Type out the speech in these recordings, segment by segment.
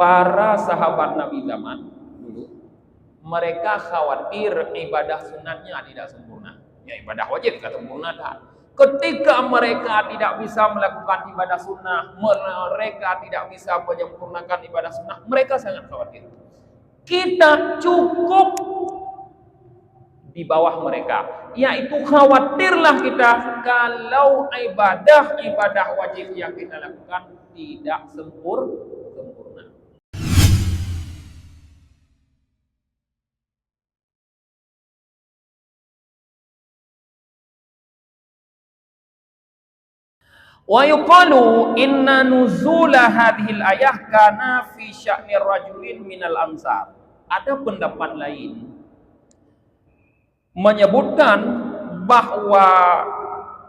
para sahabat Nabi zaman dulu mereka khawatir ibadah sunatnya tidak sempurna. Ya ibadah wajib tidak sempurna tak. Ketika mereka tidak bisa melakukan ibadah sunnah, mereka tidak bisa menyempurnakan ibadah sunnah, mereka sangat khawatir. Kita cukup di bawah mereka. Yaitu khawatirlah kita kalau ibadah-ibadah wajib yang kita lakukan tidak sempurna. Wa yuqalu inna nuzula hadhil ayah kana fi sya'ni rajulin minal ansar. Ada pendapat lain menyebutkan bahwa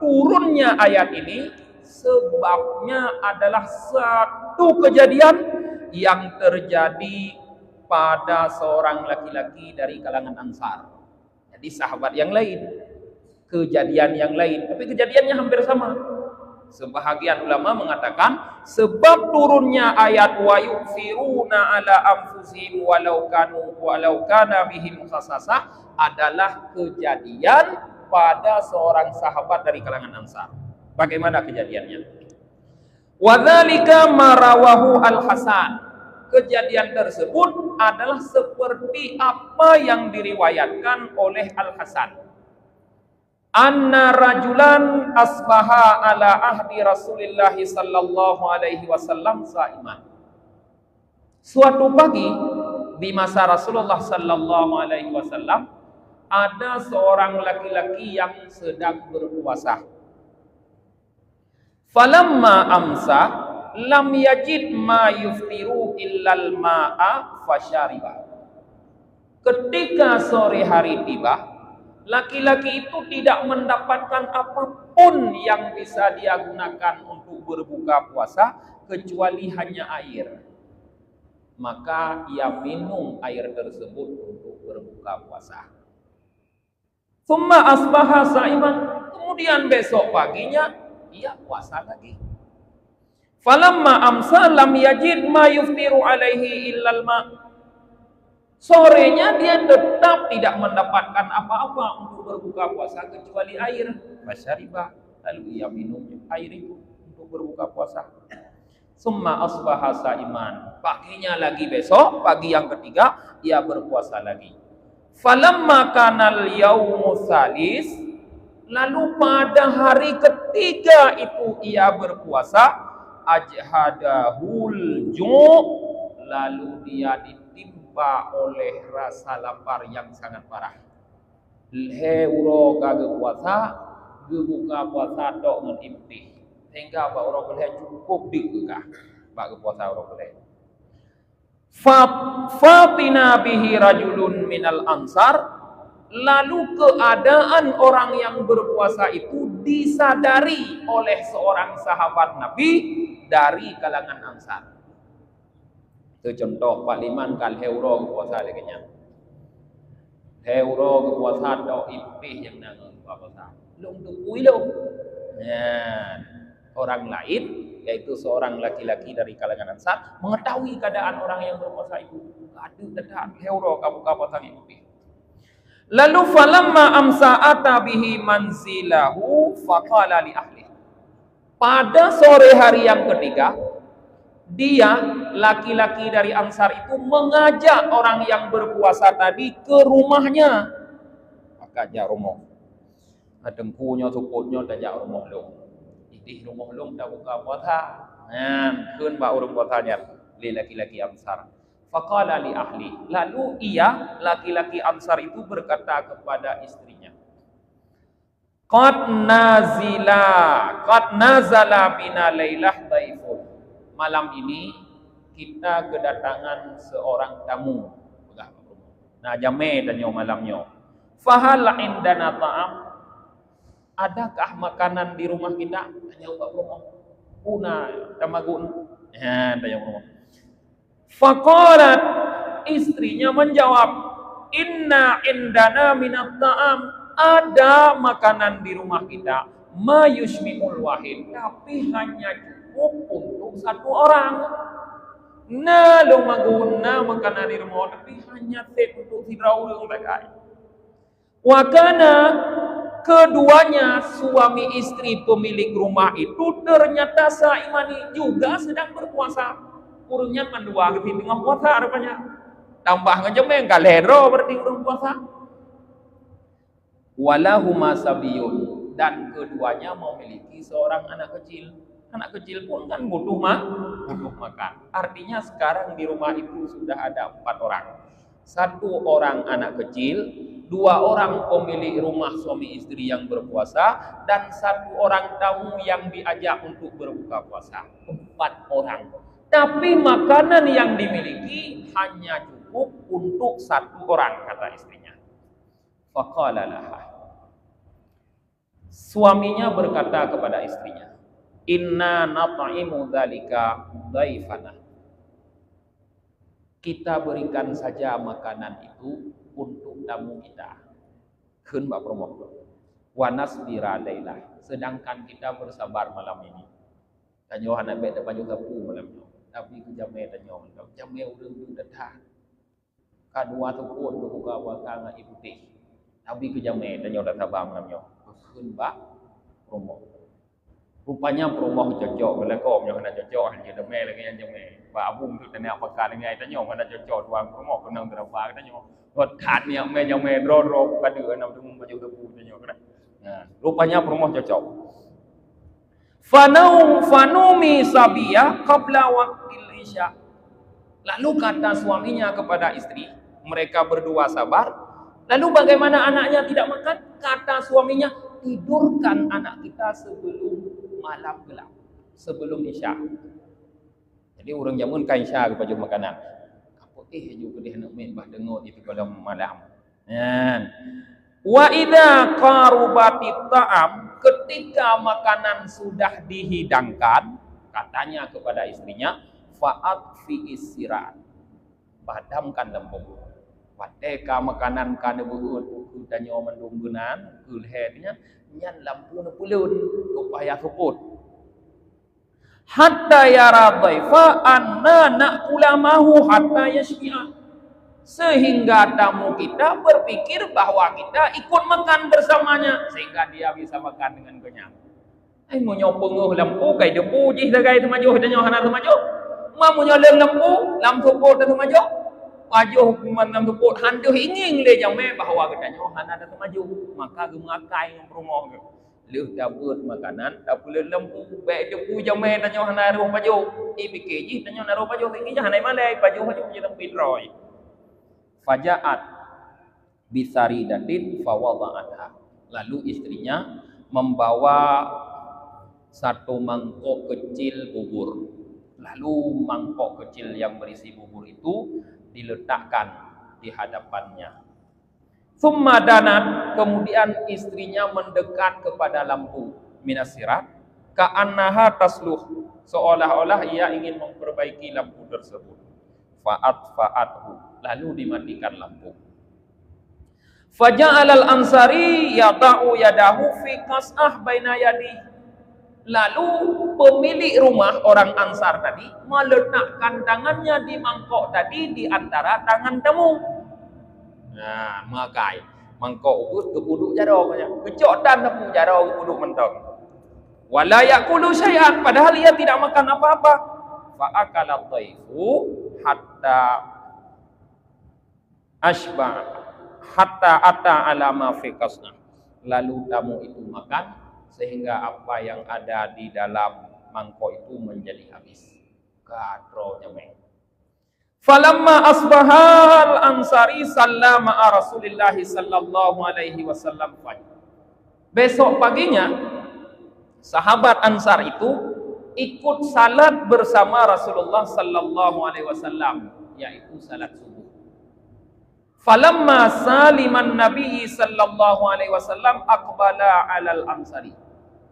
turunnya ayat ini sebabnya adalah satu kejadian yang terjadi pada seorang laki-laki dari kalangan Ansar. Jadi sahabat yang lain, kejadian yang lain, tapi kejadiannya hampir sama. Sebahagian ulama mengatakan sebab turunnya ayat wa yufiruna ala anfusihim walau kanu walau kana bihim khasasah adalah kejadian pada seorang sahabat dari kalangan Ansar. Bagaimana kejadiannya? Wadzalika marawahu Al-Hasan. Kejadian tersebut adalah seperti apa yang diriwayatkan oleh Al-Hasan anna rajulan asbaha ala ahdi Rasulillah sallallahu alaihi wasallam saiman. Suatu pagi di masa Rasulullah sallallahu alaihi wasallam ada seorang laki-laki yang sedang berpuasa. Falamma amsa lam yajid ma yuftiru illal ma'a fasyariba. Ketika sore hari tiba, laki-laki itu tidak mendapatkan apa pun yang bisa dia gunakan untuk berbuka puasa kecuali hanya air. Maka ia minum air tersebut untuk berbuka puasa. Summa asbaha sa'iman. Kemudian besok paginya ia puasa lagi. Falamma amsa lam yajid ma yuftiru alaihi illal ma' Sorenya dia tetap tidak mendapatkan apa-apa untuk berbuka puasa kecuali air. Masyaribah. Lalu ia minum air itu untuk berbuka puasa. Summa asbaha iman. Paginya lagi besok, pagi yang ketiga, ia berpuasa lagi. Falamma kanal yaumu salis. Lalu pada hari ketiga itu ia berpuasa. Ajhadahul ju' Lalu dia ditimpa ditimpa oleh rasa lapar yang sangat parah. Leuro kage puasa, gebuka puasa dok menimpi. Sehingga pak orang boleh cukup digegah. Pak puasa orang boleh. Fatina bihi rajulun minal ansar Lalu keadaan orang yang berpuasa itu disadari oleh seorang sahabat Nabi dari kalangan Ansar. Itu contoh Pak Liman kal heuro puasa lagi nya. Heuro puasa do impih yang nang puasa. Lung tu kui lo. Ya. Orang lain yaitu seorang laki-laki dari kalangan Ansar mengetahui keadaan orang yang berpuasa itu. Aduh tetap heuro kabuka puasa impih. Lalu falamma amsa ata bihi manzilahu faqala li ahli. Pada sore hari yang ketiga, dia laki-laki dari Ansar itu mengajak orang yang berpuasa tadi ke rumahnya. Maka ajak rumah. Adengkunya, suputnya, ajak rumah lu. Ini rumah lu dah buka puasa. Nah, kun ba urung puasanya li laki-laki Ansar. Faqala li ahli. Lalu ia laki-laki Ansar itu berkata kepada istrinya. Qad nazila, qad nazala bina lailah daifun malam ini kita kedatangan seorang tamu. Nah, jame tanya malamnya. Fahal indana ta'am? Adakah makanan di rumah kita? Tanya ke rumah. Una tamagun. Ya, tanya rumah. Faqalat istrinya menjawab, "Inna indana minat ta'am." Ada makanan di rumah kita, mayusmiul wahid, tapi hanya cukup untuk satu orang. Na lo maguna makanan rumah tapi hanya set untuk tidrau yang bagai. Wakana keduanya suami istri pemilik rumah itu ternyata saimani juga sedang berpuasa. Kurungnya mandua ke tengah puasa rupanya. Tambah ngejemeng kalero berarti kurung puasa. Walahuma sabiyun dan keduanya memiliki seorang anak kecil. Anak kecil pun kan butuh ma butuh makan. Artinya sekarang di rumah itu sudah ada empat orang. Satu orang anak kecil, dua orang pemilik rumah suami istri yang berpuasa, dan satu orang tamu yang diajak untuk berbuka puasa. Empat orang. Tapi makanan yang dimiliki hanya cukup untuk satu orang, kata istrinya. Faqala Suaminya berkata kepada istrinya, Inna nat'imu dzalika dhaifana. Kita berikan saja makanan itu untuk tamu kita. Kun Pak Promo. Wa nasbira Sedangkan kita bersabar malam ini. Tanyo anak bet dapat juga pu malam ini. Tapi ku jame tanyo malam. Jame urang tu datang. Kadua tu pun buka puasa ngan ibu teh. Tapi ku jame tanyo dah sabar malam ini. Kun Pak Promo. Rupanya perumah cocok kau punya kena cocok hanya demi lagi yang jeme. Ba abung tu tanya pakar dengan tanya kena cocok tuan perumah kena berapa tanya. Rot khat ni me yang me ro ro kadu nam tu baju tu tanya kena. Nah, rupanya perumah cocok. Fanau fanumi sabia qabla waqtil isya. Lalu kata suaminya kepada istri, mereka berdua sabar. Lalu bagaimana anaknya tidak makan? Kata suaminya, tidurkan anak kita sebelum malam gelap sebelum isya. Jadi orang jamun kan isya ke baju makanan. Apa eh juga dia nak main bah dengar itu kalau malam. Ya. Wa idza qarubati ta'am ketika makanan sudah dihidangkan katanya kepada istrinya fa'at fi isirat padamkan lembu Padeka makanan kana buut ku tanya mendunggunan kulhetnya nyan lampu na pulun upaya suput hatta yara dhaifa anna na'kula mahu hatta yashbi'a sehingga tamu kita berpikir bahwa kita ikut makan bersamanya sehingga dia bisa makan dengan kenyang. Ai mo nyo penguh lampu kai depu jih dagai tu maju dan nyo hana tu maju. Ma mo nyo lem lampu lam suput tu maju pajuh manam tu pot handuh ingin le jang me bahawa kita nyo hana tu maju. Maka gemakai ng rumah ke leuh dabut makanan tak boleh lempu baik dia pu jang me tanyo hana ro paju. I pikir ji tanyo na ro paju. Tinggi jang hana malai. Paju paju je tang pitroi fajaat bisari datin fawada'atha. Lalu istrinya membawa satu mangkok kecil bubur. Lalu mangkok kecil yang berisi bubur itu diletakkan di hadapannya. Summa danat, kemudian istrinya mendekat kepada lampu minasirat. Ka'annaha tasluh, seolah-olah ia ingin memperbaiki lampu tersebut. Fa'at fa'athu, lalu dimatikan lampu. Faja'al al-ansari yata'u yadahu fi kas'ah baina Lalu pemilik rumah orang Ansar tadi meletakkan tangannya di mangkok tadi di antara tangan temu. Nah, makai mangkok ugut kepuduk jaro punya. Kecok dan temu jaro kepuduk mentong. Wala yakulu syai'an padahal ia tidak makan apa-apa. Fa akala dhaifu hatta asba hatta ata alama fi Lalu tamu itu makan sehingga apa yang ada di dalam mangkok itu menjadi habis. Kadronya meng. Falamma asbahal ansari sallama Rasulullah sallallahu alaihi wasallam Besok paginya sahabat Ansar itu ikut salat bersama Rasulullah sallallahu alaihi wasallam yaitu salat subuh. Falamma saliman Nabi sallallahu alaihi wasallam aqbala alal ansari.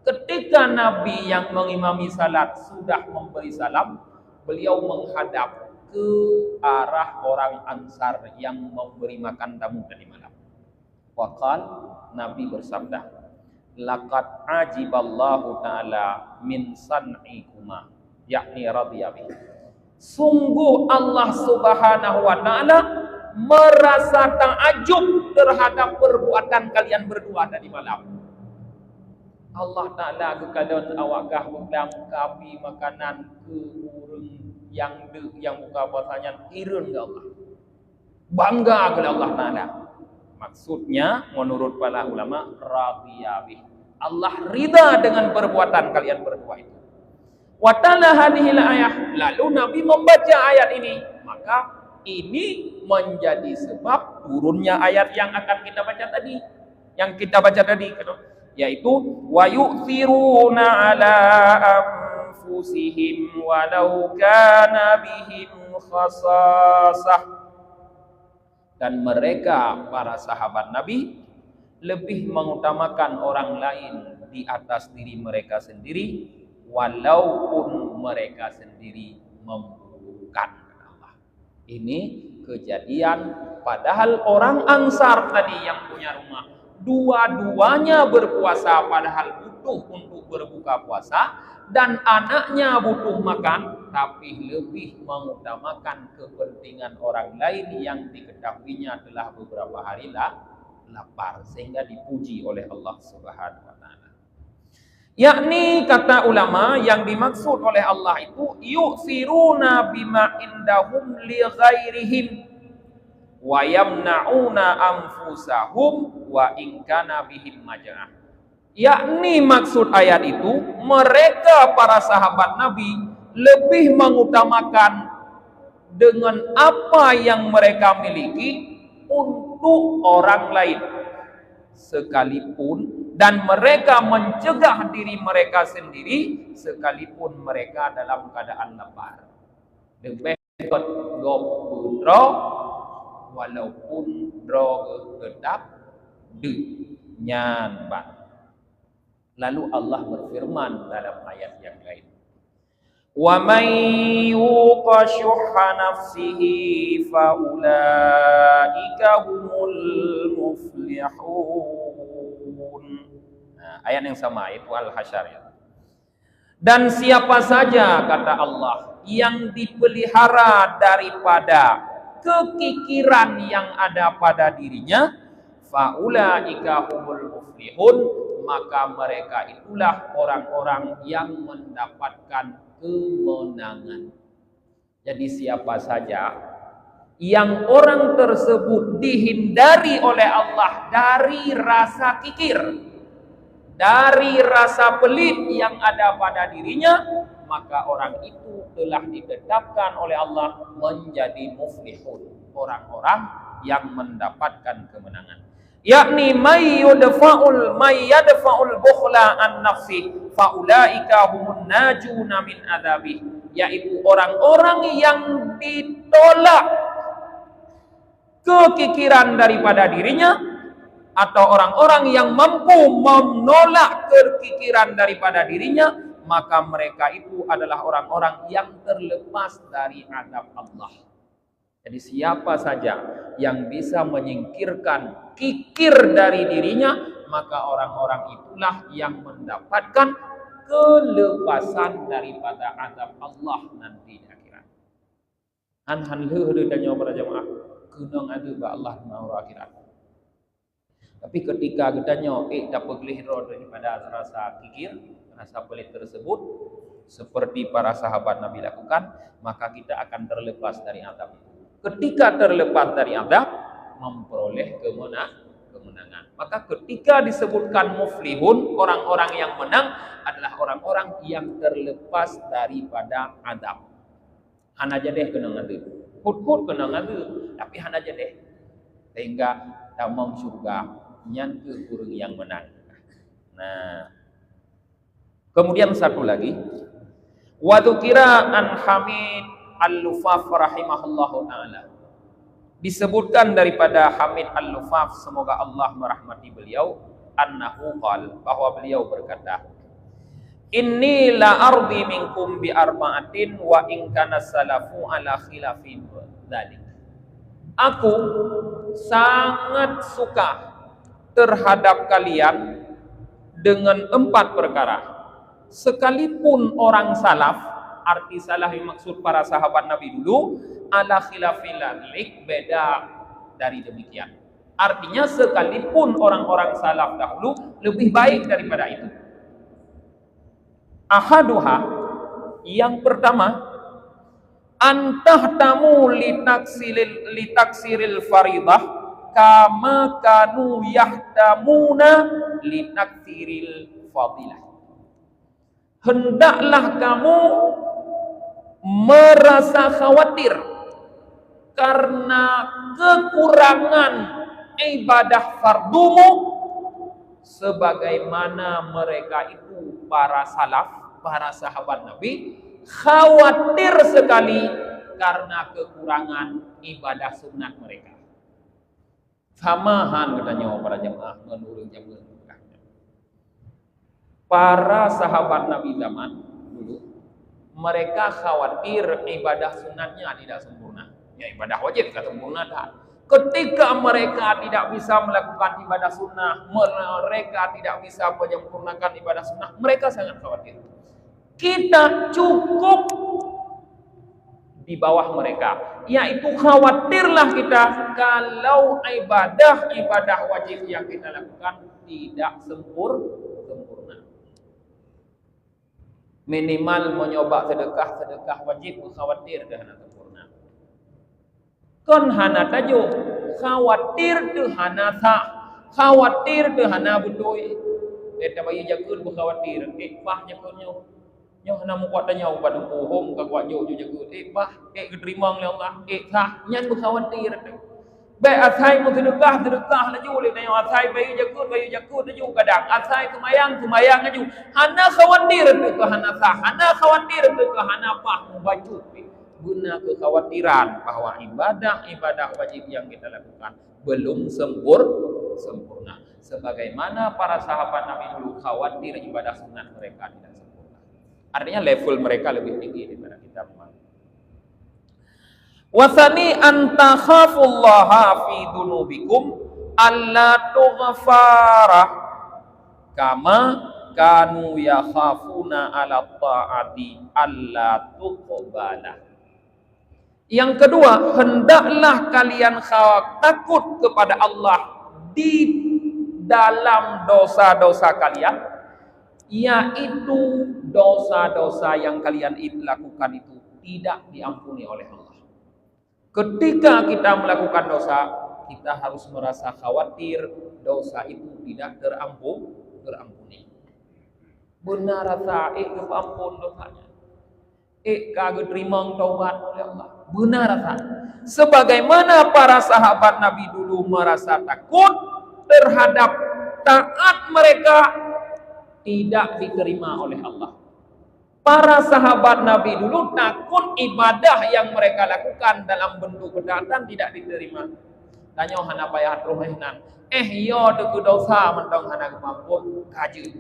Ketika Nabi yang mengimami salat sudah memberi salam, beliau menghadap ke arah orang Ansar yang memberi makan tamu tadi malam. Waqal Nabi bersabda, "Laqad ajiballahu taala min san'ikuma," yakni radhiya Sungguh Allah Subhanahu wa taala merasa takjub terhadap perbuatan kalian berdua tadi malam. Allah Taala kekalian awakah pegang kapi makanan ke urang yang de yang buka puasanya irun ke Allah. Bangga kepada Allah Taala. Maksudnya menurut para ulama radiyabih. Allah ridha dengan perbuatan kalian berdua itu. Watala hadhil ayah. Lalu Nabi membaca ayat ini. Maka ini menjadi sebab turunnya ayat yang akan kita baca tadi. Yang kita baca tadi. Yaitu. Wa yu'thiruna ala anfusihim walau kana bihim khasasah. Dan mereka para sahabat Nabi lebih mengutamakan orang lain di atas diri mereka sendiri walaupun mereka sendiri membutuhkan. Ini kejadian padahal orang Ansar tadi yang punya rumah dua-duanya berpuasa padahal butuh untuk berbuka puasa dan anaknya butuh makan tapi lebih mengutamakan kepentingan orang lain yang diketahuinya telah beberapa hari lah lapar sehingga dipuji oleh Allah Subhanahu wa taala. Yakni kata ulama yang dimaksud oleh Allah itu yu'siruna bima indahum li ghairihim wa yamna'una anfusahum wa in kana bihim majah. Yakni maksud ayat itu mereka para sahabat Nabi lebih mengutamakan dengan apa yang mereka miliki untuk orang lain sekalipun dan mereka mencegah diri mereka sendiri sekalipun mereka dalam keadaan lapar. Gop putra walaupun drog gedap de nyan ba. Lalu Allah berfirman dalam ayat yang lain. Wa man yuqa syuhha nafsihi fa ulaika humul muflihun. Nah, ayat yang sama itu Al-Hasyr ya. Dan siapa saja kata Allah yang dipelihara daripada kekikiran yang ada pada dirinya faulaika humul muflihun maka mereka itulah orang-orang yang mendapatkan kemenangan. Jadi siapa saja yang orang tersebut dihindari oleh Allah dari rasa kikir, dari rasa pelit yang ada pada dirinya, maka orang itu telah ditetapkan oleh Allah menjadi muflihun, orang-orang yang mendapatkan kemenangan. Yakni may yudfa'ul may yadfa'ul bukhla an nafsi faulaika humun najuna min adabi yaitu orang-orang yang ditolak kekikiran daripada dirinya atau orang-orang yang mampu menolak kekikiran daripada dirinya, maka mereka itu adalah orang-orang yang terlepas dari adab Allah. Jadi siapa saja yang bisa menyingkirkan kikir dari dirinya, maka orang-orang itulah yang mendapatkan kelepasan daripada adab Allah nanti akhirat. Dan nyawa kenang ada ba Allah di akhirat. Tapi ketika gedanya eh dapat gelihro daripada rasa kikir, rasa pelit tersebut, seperti para sahabat Nabi lakukan, maka kita akan terlepas dari itu. Ketika terlepas dari adab, memperoleh kemenang, kemenangan. Maka ketika disebutkan muflihun, orang-orang yang menang adalah orang-orang yang terlepas daripada adab. Hana deh kena ngadu. Hut-hut kena ngadu, tapi hana deh. Sehingga damang surga nyan ke kurung yang menang. Nah, kemudian satu lagi, wadukira an Hamid al-Lufaf rahimahullahu taala. Disebutkan daripada Hamid al-Lufaf semoga Allah merahmati beliau annahu qal bahwa beliau berkata Inni la ardi minkum bi arba'atin wa in kana salafu ala khilafin dzalik. Aku sangat suka terhadap kalian dengan empat perkara. Sekalipun orang salaf arti salah yang maksud para sahabat Nabi dulu ala khilafil beda dari demikian. Artinya sekalipun orang-orang salaf dahulu lebih baik daripada itu. Ahaduha yang pertama antah tamu litaksiril litaksiril faridah kama kanu yahtamuna litaksiril fadilah. Hendaklah kamu merasa khawatir karena kekurangan ibadah fardumu sebagaimana mereka itu para salaf, para sahabat Nabi khawatir sekali karena kekurangan ibadah sunat mereka. Samahan katanya para jemaah menurut jemaah. Para sahabat Nabi zaman dulu mereka khawatir ibadah sunatnya tidak sempurna. Ya ibadah wajib tidak sempurna dah. Ketika mereka tidak bisa melakukan ibadah sunnah, mereka tidak bisa menyempurnakan ibadah sunnah, mereka sangat khawatir. Kita cukup di bawah mereka. Yaitu khawatirlah kita kalau ibadah-ibadah wajib yang kita lakukan tidak sempur, sempurna. Minimal menyoba sedekah-sedekah wajib khawatir dengan sempurna. Kon hana tajuk khawatir tu hana sa khawatir tu hana butoi. Eta bayi jakun bu khawatir. Eh pah Hana mu kuat tanya ubat pohom ka kuat jo jo jago. Eh bah, eh keterima oleh Allah. Eh sah, nyan bu khawatir tu. Baik asai mu sedekah sedekah laju oleh tanya asai bayi jakun bayi jakun laju kadang asai semayang semayang laju. Hana khawatir ke hana sah. Hana khawatir ke hana mu baju. Guna kekhawatiran bahwa ibadah-ibadah wajib yang kita lakukan belum sempur sempurna. Sebagaimana para sahabat Nabi dulu khawatir ibadah sunat mereka tidak Artinya level mereka lebih tinggi daripada kita. Wasani anta khafullaha fi dunubikum alla tughfara kama kanu yakhafuna ala ta'ati alla tuqbala. Yang kedua, hendaklah kalian takut kepada Allah di dalam dosa-dosa kalian yaitu dosa-dosa yang kalian lakukan itu tidak diampuni oleh Allah. Ketika kita melakukan dosa, kita harus merasa khawatir dosa itu tidak terampun, terampuni. Benar rasa, eh ampun dosanya. Eh kagak terima taubat oleh Allah. Benar rasa. Sebagaimana para sahabat Nabi dulu merasa takut terhadap taat mereka tidak diterima oleh Allah. Para sahabat Nabi dulu takut ibadah yang mereka lakukan dalam bentuk ketaatan tidak diterima. Tanya hana payah rumahnan. Eh yo deku dosa mentong hana kemampuan kaji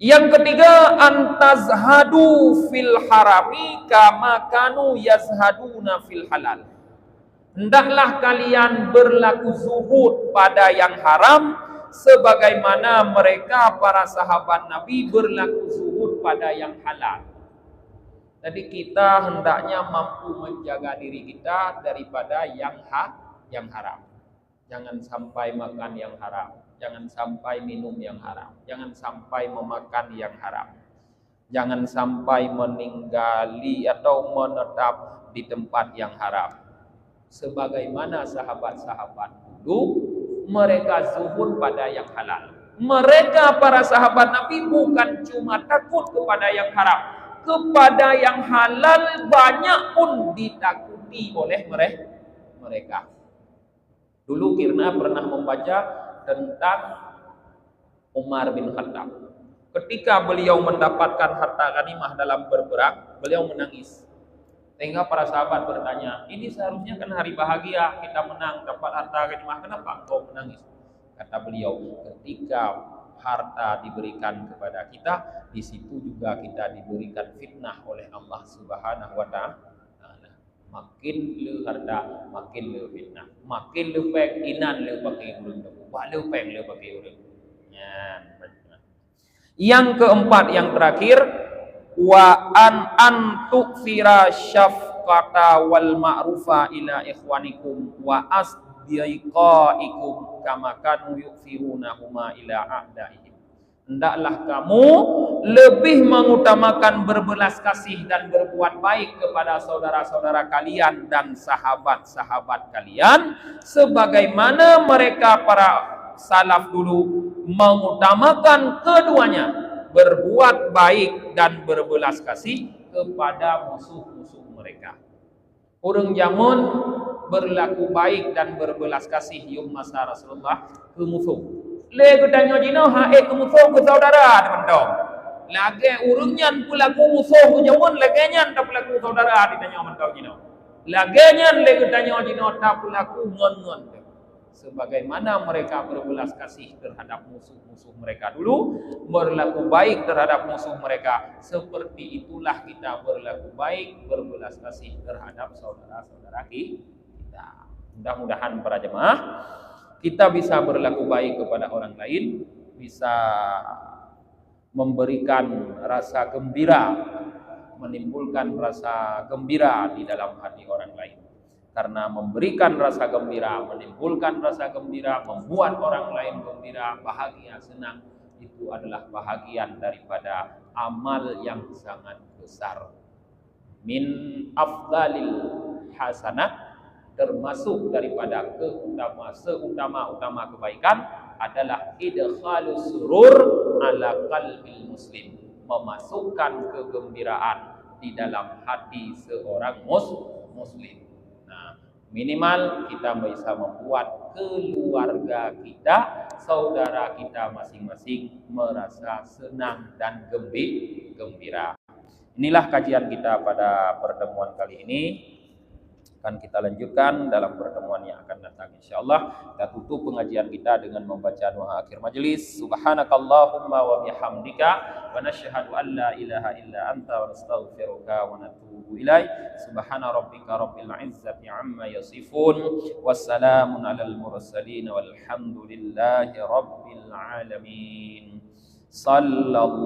Yang ketiga antazhadu fil harami kama kanu yazhaduna fil halal. Hendaklah kalian berlaku zuhud pada yang haram sebagaimana mereka para sahabat Nabi berlaku zuhud pada yang halal. Jadi kita hendaknya mampu menjaga diri kita daripada yang ha, yang haram. Jangan sampai makan yang haram, jangan sampai minum yang haram, jangan sampai memakan yang haram. Jangan sampai meninggali atau menetap di tempat yang haram. Sebagaimana sahabat-sahabat dulu mereka zuhud pada yang halal. Mereka para sahabat Nabi bukan cuma takut kepada yang haram, kepada yang halal banyak pun ditakuti oleh mereka. Dulu Kirna pernah membaca tentang Umar bin Khattab. Ketika beliau mendapatkan harta ghanimah dalam berperang, beliau menangis. Sehingga para sahabat bertanya, ini seharusnya kan hari bahagia, kita menang, dapat harta ghanimah, kenapa engkau menangis? Kata beliau, ketika harta diberikan kepada kita, di situ juga kita diberikan fitnah oleh Allah Subhanahu wa taala. Makin le harta, makin le fitnah. Makin le pek inan le pakai urang tu. Le pek le pakai urang. Ya. Yang keempat yang terakhir wa an an tu'fira syafqata wal ma'rufa ila ikhwanikum wa asdiqaikum kama kanu yu'firuna huma ila a'daihim. Hendaklah kamu lebih mengutamakan berbelas kasih dan berbuat baik kepada saudara-saudara kalian dan sahabat-sahabat kalian sebagaimana mereka para salaf dulu mengutamakan keduanya berbuat baik dan berbelas kasih kepada musuh-musuh mereka. Orang jamun berlaku baik dan berbelas kasih yum masa Rasulullah ke musuh. Le tanya jino ha eh ke musuh ke saudara teman dong. Lagi urungnya pelaku musuh ke jamun lagi nyan tak pelaku saudara ditanya mentau jino. Lagi nyan le tanya jino tak pelaku ngon-ngon sebagaimana mereka berbelas kasih terhadap musuh-musuh mereka dulu, berlaku baik terhadap musuh mereka. Seperti itulah kita berlaku baik, berbelas kasih terhadap saudara-saudara kita. Mudah-mudahan para jemaah kita bisa berlaku baik kepada orang lain, bisa memberikan rasa gembira, menimbulkan rasa gembira di dalam hati orang lain karena memberikan rasa gembira, menimbulkan rasa gembira, membuat orang lain gembira, bahagia, senang itu adalah bahagian daripada amal yang sangat besar. Min afdalil hasanah termasuk daripada keutama seutama-utama kebaikan adalah idkhalus surur ala qalbil muslim, memasukkan kegembiraan di dalam hati seorang muslim. Minimal kita bisa membuat keluarga kita, saudara kita masing-masing merasa senang dan gembira. Inilah kajian kita pada pertemuan kali ini akan kita lanjutkan dalam pertemuan yang akan datang insyaallah. Kita tutup pengajian kita dengan membaca doa akhir majelis subhanakallahumma wa bihamdika wa nashhadu an la ilaha illa anta wa nastaghfiruka wa natubu ilaik. Subhana rabbika rabbil izzati amma yasifun. Wassalamun alal mursalin walhamdulillahi rabbil alamin. Sallallahu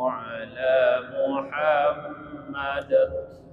ala muhammad